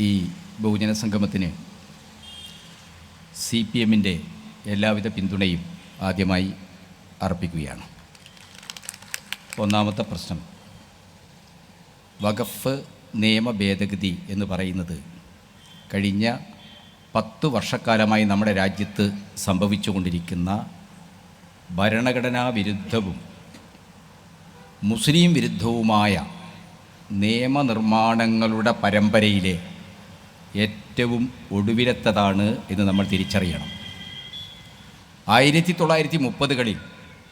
ഈ ബഹുജന സംഗമത്തിന് സി പി എമ്മിന്റെ എല്ലാവിധ പിന്തുണയും ആദ്യമായി അർപ്പിക്കുകയാണ്. ഒന്നാമത്തെ പ്രശ്നം വഖഫ് നിയമ ഭേദഗതി എന്ന് പറയുന്നത് കഴിഞ്ഞ പത്തു വർഷക്കാലമായി നമ്മുടെ രാജ്യത്ത് സംഭവിച്ചുകൊണ്ടിരിക്കുന്ന ഭരണഘടനാ വിരുദ്ധവും മുസ്ലിം വിരുദ്ധവുമായ നിയമനിർമ്മാണങ്ങളുടെ പരമ്പരയിലെ ഏറ്റവും ഒടുവിലത്തതാണ് എന്ന് നമ്മൾ തിരിച്ചറിയണം. ആയിരത്തി തൊള്ളായിരത്തി മുപ്പതുകളിൽ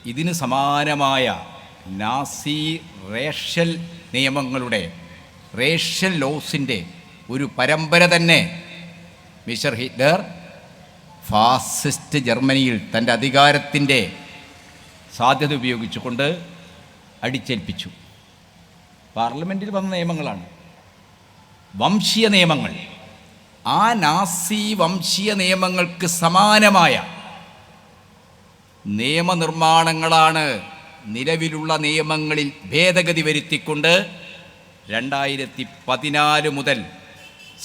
ഇതിന് സമാനമായ നാസി റേഷൽ നിയമങ്ങളുടെ റേഷ്യൽ ലോസിന്റെ ഒരു പരമ്പര തന്നെ മിഷർ ഹിറ്റ്ലർ ഫാസിസ്റ്റ് ജർമ്മനിയിൽ തന്റെ അധികാരത്തിന്റെ സാധ്യത ഉപയോഗിച്ചുകൊണ്ട് അടിച്ചേൽപ്പിച്ചു. പാർലമെന്റിൽ വന്ന നിയമങ്ങളാണ്. വംശീയ നിയമങ്ങൾ. ആ നാസി വംശീയ നിയമങ്ങൾക്ക് സമാനമായ നിയമനിർമ്മാണങ്ങളാണ് നിലവിലുള്ള നിയമങ്ങളിൽ ഭേദഗതി വരുത്തിക്കൊണ്ട് രണ്ടായിരത്തി പതിനാല് മുതൽ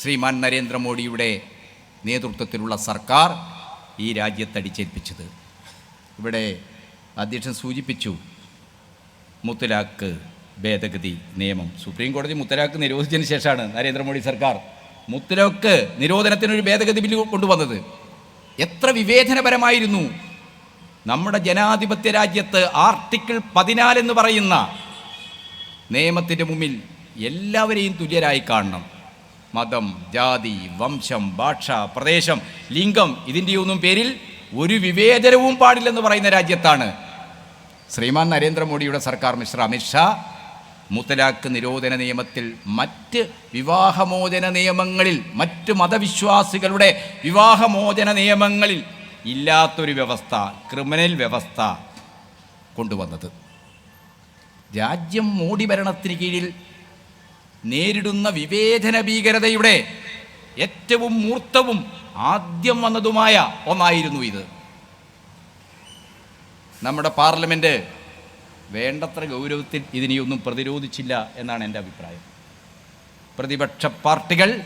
ശ്രീമാൻ നരേന്ദ്രമോദിയുടെ നേതൃത്വത്തിലുള്ള സർക്കാർ ഈ രാജ്യത്ത് അടിച്ചേൽപ്പിച്ചത്. ഇവിടെ അധ്യക്ഷൻ സൂചിപ്പിച്ചു മുത്തലാഖ് ഭേദഗതി നിയമം. സുപ്രീം കോടതി മുത്തലാഖ് നിരോധിച്ചതിന് ശേഷമാണ് നരേന്ദ്രമോദി സർക്കാർ മുത്തലാഖ് നിരോധനത്തിനൊരു ഭേദഗതി ബില്ല് കൊണ്ടുവന്നത്. എത്ര വിവേചനപരമായിരുന്നു. നമ്മുടെ ജനാധിപത്യ രാജ്യത്ത് ആർട്ടിക്കിൾ പതിനാല് എന്ന് പറയുന്ന നിയമത്തിന്റെ മുമ്പിൽ എല്ലാവരെയും തുല്യരായി കാണണം. മതം ജാതി വംശം ഭാഷ പ്രദേശം ലിംഗം ഇതിന്റെയൊന്നും പേരിൽ ഒരു വിവേചനവും പാടില്ലെന്ന് പറയുന്ന രാജ്യത്താണ്. ശ്രീമാൻ നരേന്ദ്രമോദിയുടെ സർക്കാർ മിസ്റ്റർ അമിത്ഷാ മുത്തലാഖ് നിരോധന നിയമത്തിൽ മറ്റ് വിവാഹമോചന നിയമങ്ങളിൽ മറ്റ് മതവിശ്വാസികളുടെ വിവാഹമോചന നിയമങ്ങളിൽ ഇല്ലാത്തൊരു വ്യവസ്ഥ ക്രിമിനൽ വ്യവസ്ഥ കൊണ്ടുവന്നത്. രാജ്യം മോഡി ഭരണത്തിന് കീഴിൽ നേരിടുന്ന വിവേചന ഭീകരതയുടെ ഏറ്റവും മൂർത്തവും ആദ്യം വന്നതുമായ ഒന്നായിരുന്നു ഇത്. നമ്മുടെ പാർലമെന്റ് വേണ്ടത്ര ഗൗരവത്തിൽ ഇതിനെയൊന്നും പ്രതിരോധിച്ചില്ല എന്നാണ് എന്റെ അഭിപ്രായം. പ്രതിപക്ഷ പാർട്ടികൾ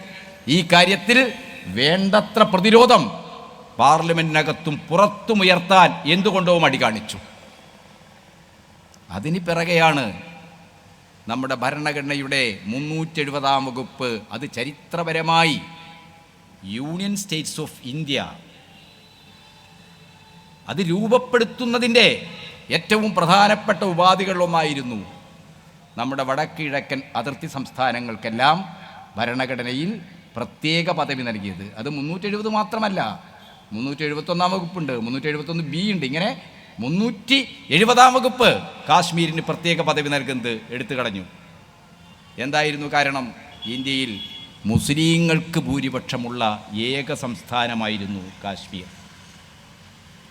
ഈ കാര്യത്തിൽ വേണ്ടത്ര പ്രതിരോധം പാർലമെന്റിനകത്തും പുറത്തും ഉയർത്താൻ എന്തുകൊണ്ടോ മടി കാണിച്ചു. അതിന് പിറകെയാണ് നമ്മുടെ ഭരണഘടനയുടെ മുന്നൂറ്റി എഴുപതാം വകുപ്പ് അത് ചരിത്രപരമായി യൂണിയൻ സ്റ്റേറ്റ്സ് ഓഫ് ഇന്ത്യ അത് രൂപപ്പെടുത്തുന്നതിന്റെ ഏറ്റവും പ്രധാനപ്പെട്ട ഉപാധികളിലൊന്നായിരുന്നു നമ്മുടെ വടക്കിഴക്കൻ അതിർത്തി സംസ്ഥാനങ്ങൾക്കെല്ലാം ഭരണഘടനയിൽ പ്രത്യേക പദവി നൽകിയത്. അത് മുന്നൂറ്റി എഴുപത് മാത്രമല്ല മുന്നൂറ്റി എഴുപത്തൊന്നാം വകുപ്പുണ്ട് മുന്നൂറ്റി എഴുപത്തൊന്ന് ബി ഉണ്ട്. ഇങ്ങനെ മുന്നൂറ്റി എഴുപതാം വകുപ്പ് കാശ്മീരിന് പ്രത്യേക പദവി നൽകുന്നത് എടുത്തു കളഞ്ഞു. എന്തായിരുന്നു കാരണം? ഇന്ത്യയിൽ മുസ്ലിങ്ങൾക്ക് ഭൂരിപക്ഷമുള്ള ഏക സംസ്ഥാനമായിരുന്നു കാശ്മീർ.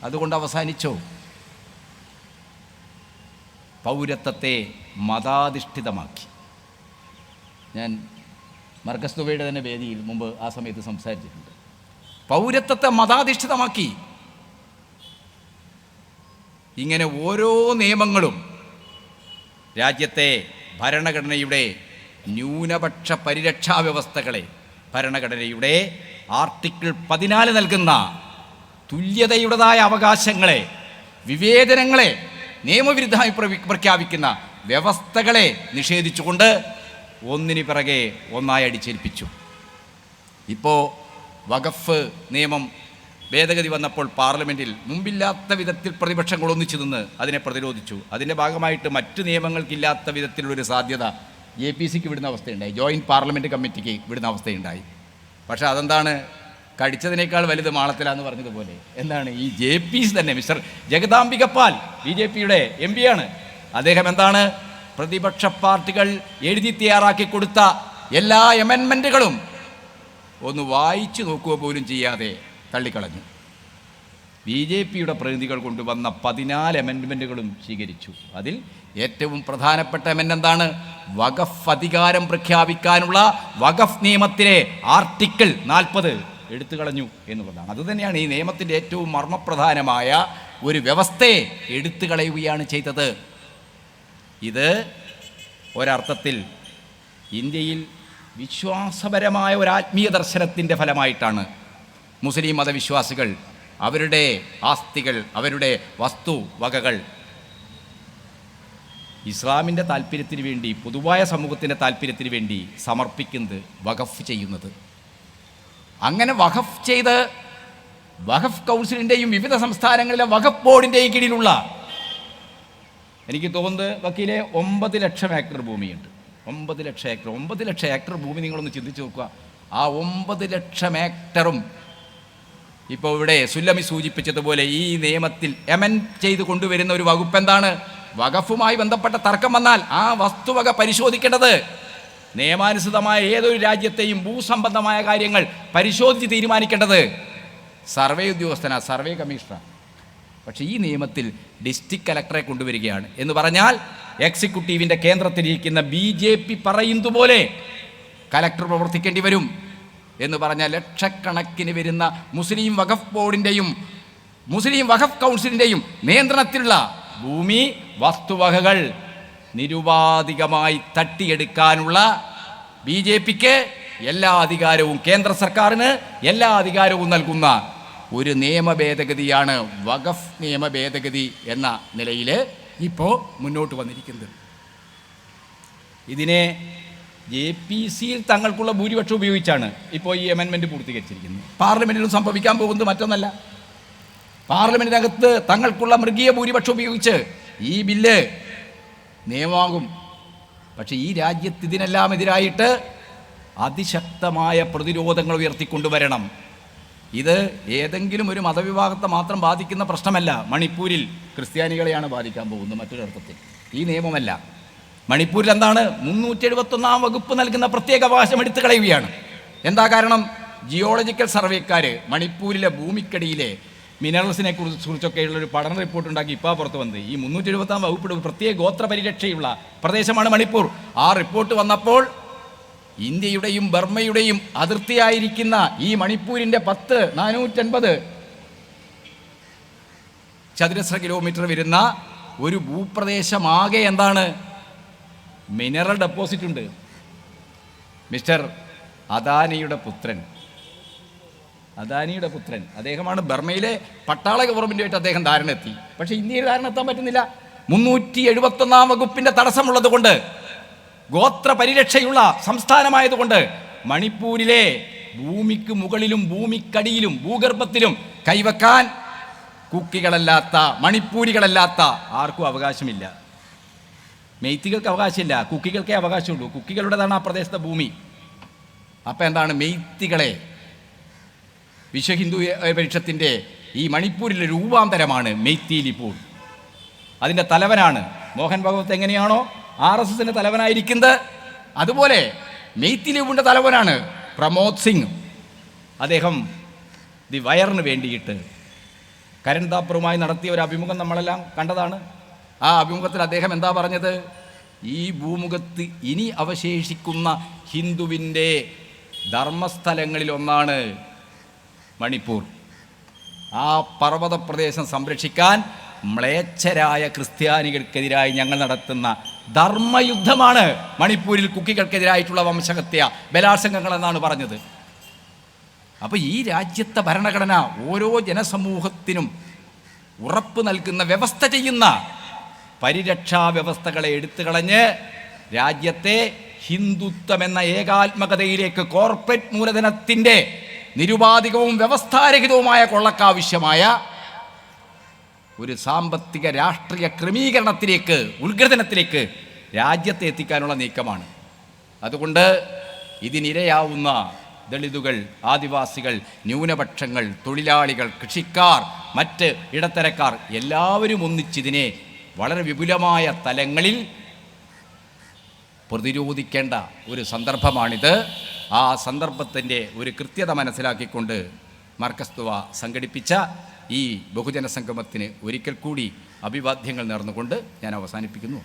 അതുകൊണ്ട് അവസാനിച്ചോ? പൗരത്വത്തെ മതാധിഷ്ഠിതമാക്കി. ഞാൻ മർക്കസ് ദുബൈയുടെ തന്നെ വേദിയിൽ മുമ്പ് ആ സമയത്ത് സംസാരിച്ചിട്ടുണ്ട്. പൗരത്വത്തെ മതാധിഷ്ഠിതമാക്കി. ഇങ്ങനെ ഓരോ നിയമങ്ങളും രാജ്യത്തെ ഭരണഘടനയുടെ ന്യൂനപക്ഷ പരിരക്ഷാ വ്യവസ്ഥകളെ ഭരണഘടനയുടെ ആർട്ടിക്കിൾ പതിനാല് നൽകുന്ന തുല്യതയുടേതായ അവകാശങ്ങളെ വിവേചനങ്ങളെ നിയമവിരുദ്ധമായി പ്രഖ്യാപിക്കുന്ന വ്യവസ്ഥകളെ നിഷേധിച്ചുകൊണ്ട് ഒന്നിന് പിറകെ ഒന്നായി അടിച്ചേൽപ്പിച്ചു. ഇപ്പോൾ വഖഫ് നിയമം ഭേദഗതി വന്നപ്പോൾ പാർലമെന്റിൽ മുമ്പില്ലാത്ത വിധത്തിൽ പ്രതിപക്ഷങ്ങൾ ഒന്നിച്ചു നിന്ന് അതിനെ പ്രതിരോധിച്ചു. അതിന്റെ ഭാഗമായിട്ട് മറ്റ് നിയമങ്ങൾക്കില്ലാത്ത വിധത്തിലുള്ളൊരു സാധ്യത എ പി സിക്ക് വിടുന്ന അവസ്ഥയുണ്ടായി. ജോയിന്റ് പാർലമെന്റ് കമ്മിറ്റിക്ക് വിടുന്ന അവസ്ഥയുണ്ടായി. പക്ഷേ അതെന്താണ്? കടിച്ചതിനേക്കാൾ വലുത് മാളത്തിലാന്ന് പറഞ്ഞതുപോലെ. എന്താണ്? ഈ ജെ പി തന്നെ mister Jagadambika Pal B J പിയുടെ എം പിയാണ് അദ്ദേഹം എന്താണ്? പ്രതിപക്ഷ പാർട്ടികൾ എഴുതി തയ്യാറാക്കി കൊടുത്ത എല്ലാ എമെൻമെന്റുകളും ഒന്ന് വായിച്ചു നോക്കുക പോലും ചെയ്യാതെ തള്ളിക്കളഞ്ഞു. ബി ജെ പിയുടെ പ്രതിനിധികൾ കൊണ്ടുവന്ന പതിനാല് അമെൻമെന്റുകളും സ്വീകരിച്ചു. അതിൽ ഏറ്റവും പ്രധാനപ്പെട്ട അമെൻഡ് എന്താണ്? വഖഫ് അധികാരം പ്രഖ്യാപിക്കാനുള്ള വഖഫ് നിയമത്തിലെ ആർട്ടിക്കിൾ നാൽപ്പത്. എടുത്തു കളഞ്ഞു എന്നുള്ളതാണ് അതുതന്നെയാണ് ഈ നിയമത്തിന്റെ ഏറ്റവും മർമ്മപ്രധാനമായ ഒരു വ്യവസ്ഥയെ എടുത്തു കളയുകയാണ് ചെയ്തത്. ഇത് ഒരർത്ഥത്തിൽ ഇന്ത്യയിൽ വിശ്വാസപരമായ ഒരു ആത്മീയ ദർശനത്തിന്റെ ഫലമായിട്ടാണ് മുസ്ലിം മതവിശ്വാസികൾ അവരുടെ ആസ്തികൾ അവരുടെ വസ്തു വകകൾ ഇസ്ലാമിന്റെ താല്പര്യത്തിന് വേണ്ടി പൊതുവായ സമൂഹത്തിന്റെ താല്പര്യത്തിന് വേണ്ടി സമർപ്പിക്കുന്നത് വഖഫ് ചെയ്യുന്നത്. അങ്ങനെ വഖഫ് ചെയ്ത് വഖഫ് കൗൺസിലിന്റെയും വിവിധ സംസ്ഥാനങ്ങളിലെ വഖഫ് ബോർഡിന്റെയും കീഴിലുള്ള എനിക്ക് തോന്നുന്നത് വക്കീലെ ഒമ്പത് ലക്ഷം ഏക്കർ ഭൂമിയുണ്ട്. ഒമ്പത് ലക്ഷം ഏക്കർ ഒമ്പത് ലക്ഷം ഏക്കർ ഭൂമി നിങ്ങളൊന്ന് ചിന്തിച്ച് നോക്കുക. ആ ഒമ്പത് ലക്ഷം ഏക്കറും ഇപ്പോൾ ഇവിടെ സുല്ലമി സൂചിപ്പിച്ചതുപോലെ ഈ നിയമത്തിൽ എമൻ ചെയ്ത് കൊണ്ടുവരുന്ന ഒരു വകുപ്പ് എന്താണ്? വകഫുമായി ബന്ധപ്പെട്ട തർക്കം വന്നാൽ ആ വസ്തുവക പരിശോധിക്കേണ്ടത് നിയമാനുസൃതമായ ഏതൊരു രാജ്യത്തെയും ഭൂസംബന്ധമായ കാര്യങ്ങൾ പരിശോധിച്ച് തീരുമാനിക്കേണ്ടത് സർവേ ഉദ്യോഗസ്ഥനാ സർവേ കമ്മീഷണർ പക്ഷേ ഈ നിയമത്തിൽ ഡിസ്ട്രിക്ട് കലക്ടറെ കൊണ്ടുവരികയാണ്. എന്ന് പറഞ്ഞാൽ എക്സിക്യൂട്ടീവിന്റെ കേന്ദ്രത്തിലിരിക്കുന്ന ബി ജെ പി പറയുന്നതുപോലെ കലക്ടർ പ്രവർത്തിക്കേണ്ടി വരും. എന്ന് പറഞ്ഞാൽ ലക്ഷക്കണക്കിന് വരുന്ന മുസ്ലിം വഖഫ് ബോർഡിന്റെയും മുസ്ലിം വഖഫ് കൗൺസിലിന്റെയും നിയന്ത്രണത്തിലുള്ള ഭൂമി വസ്തുവകകൾ നിരുപാധികമായി തട്ടിയെടുക്കാനുള്ള ബി ജെ പിക്ക് എല്ലാ അധികാരവും കേന്ദ്ര സർക്കാരിന് എല്ലാ അധികാരവും നൽകുന്ന ഒരു നിയമ ഭേദഗതിയാണ് വഖഫ് നിയമ ഭേദഗതി എന്ന നിലയിൽ ഇപ്പോൾ മുന്നോട്ട് വന്നിരിക്കുന്നത്. ഇതിനെ ജെ പി സിയിൽ തങ്ങൾക്കുള്ള ഭൂരിപക്ഷം ഉപയോഗിച്ചാണ് ഇപ്പോൾ ഈ അമെൻമെന്റ് പൂർത്തീകരിച്ചിരിക്കുന്നത്. പാർലമെന്റിലും സംഭവിക്കാൻ പോകുന്നത് മറ്റൊന്നല്ല. പാർലമെന്റിനകത്ത് തങ്ങൾക്കുള്ള മൃഗീയ ഭൂരിപക്ഷം ഉപയോഗിച്ച് ഈ ബില്ല് നിയമമാകും. പക്ഷേ ഈ രാജ്യത്ത് ഇതിനെല്ലാം എതിരായിട്ട് അതിശക്തമായ പ്രതിരോധങ്ങൾ ഉയർത്തിക്കൊണ്ടുവരണം. ഇത് ഏതെങ്കിലും ഒരു മതവിഭാഗത്തെ മാത്രം ബാധിക്കുന്ന പ്രശ്നമല്ല. മണിപ്പൂരിൽ ക്രിസ്ത്യാനികളെയാണ് ബാധിക്കാൻ പോകുന്നത് മറ്റൊരർത്ഥത്തിൽ ഈ നിയമമല്ല. മണിപ്പൂരിൽ എന്താണ്? മുന്നൂറ്റി എഴുപത്തൊന്നാം വകുപ്പ് നൽകുന്ന പ്രത്യേക അവകാശം എടുത്തു കളയുകയാണ്. എന്താ കാരണം? ജിയോളജിക്കൽ സർവേക്കാർ മണിപ്പൂരിലെ ഭൂമിക്കടിയിലെ മിനറൽസിനെ കുറിച്ച് കുറിച്ചൊക്കെയുള്ള ഒരു പഠന റിപ്പോർട്ട് ഉണ്ടാക്കി ഇപ്പോൾ പുറത്ത് വന്നത്. ഈ മുന്നൂറ്റി എഴുപത്താം വകുപ്പിൽ പ്രത്യേക ഗോത്ര പരിരക്ഷയുള്ള പ്രദേശമാണ് മണിപ്പൂർ. ആ റിപ്പോർട്ട് വന്നപ്പോൾ ഇന്ത്യയുടെയും ബർമ്മയുടെയും അതിർത്തിയായിരിക്കുന്ന ഈ മണിപ്പൂരിന്റെ പത്ത് നാനൂറ്റൻപത് ചതുരശ്ര കിലോമീറ്റർ വരുന്ന ഒരു ഭൂപ്രദേശമാകെ എന്താണ്? മിനറൽ ഡെപ്പോസിറ്റ് ഉണ്ട്. മിസ്റ്റർ അദാനിയുടെ പുത്രൻ. അദാനിയുടെ പുത്രൻ. അദ്ദേഹമാണ് ബർമയിലെ പട്ടാള ഗവൺമെന്റുമായിട്ട് അദ്ദേഹം ധാരണ എത്തി. പക്ഷേ ഇന്ത്യയിൽ ധാരണ എത്താൻ പറ്റുന്നില്ല. മുന്നൂറ്റി എഴുപത്തൊന്നാം വകുപ്പിന്റെ തടസ്സമുള്ളത് കൊണ്ട് ഗോത്ര പരിരക്ഷയുള്ള സംസ്ഥാനമായതുകൊണ്ട് മണിപ്പൂരിലെ ഭൂമിക്ക് മുകളിലും ഭൂമിക്കടിയിലും ഭൂഗർഭത്തിലും കൈവക്കാൻ കുക്കികളല്ലാത്ത മണിപ്പൂരികളല്ലാത്ത ആർക്കും അവകാശമില്ല. മെയ്ത്തികൾക്ക് അവകാശമില്ല. കുക്കികൾക്കേ അവകാശമുള്ളൂ. കുക്കികളുടേതാണ് ആ പ്രദേശത്തെ ഭൂമി. അപ്പം എന്താണ്? മെയ്ത്തികളെ വിശ്വ ഹിന്ദു പരിഷത്തിന്റെ ഈ മണിപ്പൂരിലെ രൂപാന്തരമാണ് മെയ്ത്തിലിപ്പോൾ അതിന്റെ തലവനാണ് മോഹൻ ഭഗവത് എങ്ങനെയാണോ ആർ എസ് എസിന്റെ തലവനായിരിക്കുന്നത്. അതുപോലെ മെയ്ത്തിലിപുന്റെ തലവനാണ് പ്രമോദ് സിംഗ്. അദ്ദേഹം ദി വയറിന് വേണ്ടിയിട്ട് കരൺ താപ്പറുമായി നടത്തിയ ഒരു അഭിമുഖം നമ്മളെല്ലാം കണ്ടതാണ്. ആ അഭിമുഖത്തിൽ അദ്ദേഹം എന്താ പറഞ്ഞത്? ഈ ഭൂമുഖത്ത് ഇനി അവശേഷിക്കുന്ന ഹിന്ദുവിന്റെ ധർമ്മസ്ഥലങ്ങളിലൊന്നാണ് മണിപ്പൂർ. ആ പർവത പ്രദേശം സംരക്ഷിക്കാൻ മ്ലേച്ഛരായ ക്രിസ്ത്യാനികൾക്കെതിരായി ഞങ്ങൾ നടത്തുന്ന ധർമ്മയുദ്ധമാണ് മണിപ്പൂരിൽ കുക്കികൾക്കെതിരായിട്ടുള്ള വംശഹത്യ ബലാത്സംഗങ്ങൾ എന്നാണ് പറഞ്ഞത്. അപ്പോൾ ഈ രാജ്യത്തെ ഭരണഘടന ഓരോ ജനസമൂഹത്തിനും ഉറപ്പ് നൽകുന്ന വ്യവസ്ഥ ചെയ്യുന്ന പരിരക്ഷാ വ്യവസ്ഥകളെ എടുത്തു കളഞ്ഞ് രാജ്യത്തെ ഹിന്ദുത്വം എന്ന ഏകാത്മകതയിലേക്ക് കോർപ്പറേറ്റ് മൂലധനത്തിന്റെ നിരുപാധികവും വ്യവസ്ഥാരഹിതവുമായ കൊള്ളക്കാവശ്യമായ ഒരു സാമ്പത്തിക രാഷ്ട്രീയ ക്രമീകരണത്തിലേക്ക് ഉദ്ഘടനത്തിലേക്ക് രാജ്യത്തെ എത്തിക്കാനുള്ള നീക്കമാണ്. അതുകൊണ്ട് ഇതിനിരയാവുന്ന ദളിതുകൾ ആദിവാസികൾ ന്യൂനപക്ഷങ്ങൾ തൊഴിലാളികൾ കൃഷിക്കാർ മറ്റ് ഇടത്തരക്കാർ എല്ലാവരും ഒന്നിച്ചിതിനെ വളരെ വിപുലമായ തലങ്ങളിൽ പ്രതിരോധിക്കേണ്ട ഒരു സന്ദർഭമാണിത്. ആ സന്ദർഭത്തിന്റെ ഒരു കൃത്യത മനസ്സിലാക്കിക്കൊണ്ട് മർക്കസ്തുവ സംഘടിപ്പിച്ച ഈ ബഹുജന സംഗമത്തിന് ഒരിക്കൽ കൂടി അഭിവാദ്യങ്ങൾ നേർന്നുകൊണ്ട് ഞാൻ അവസാനിപ്പിക്കുന്നു.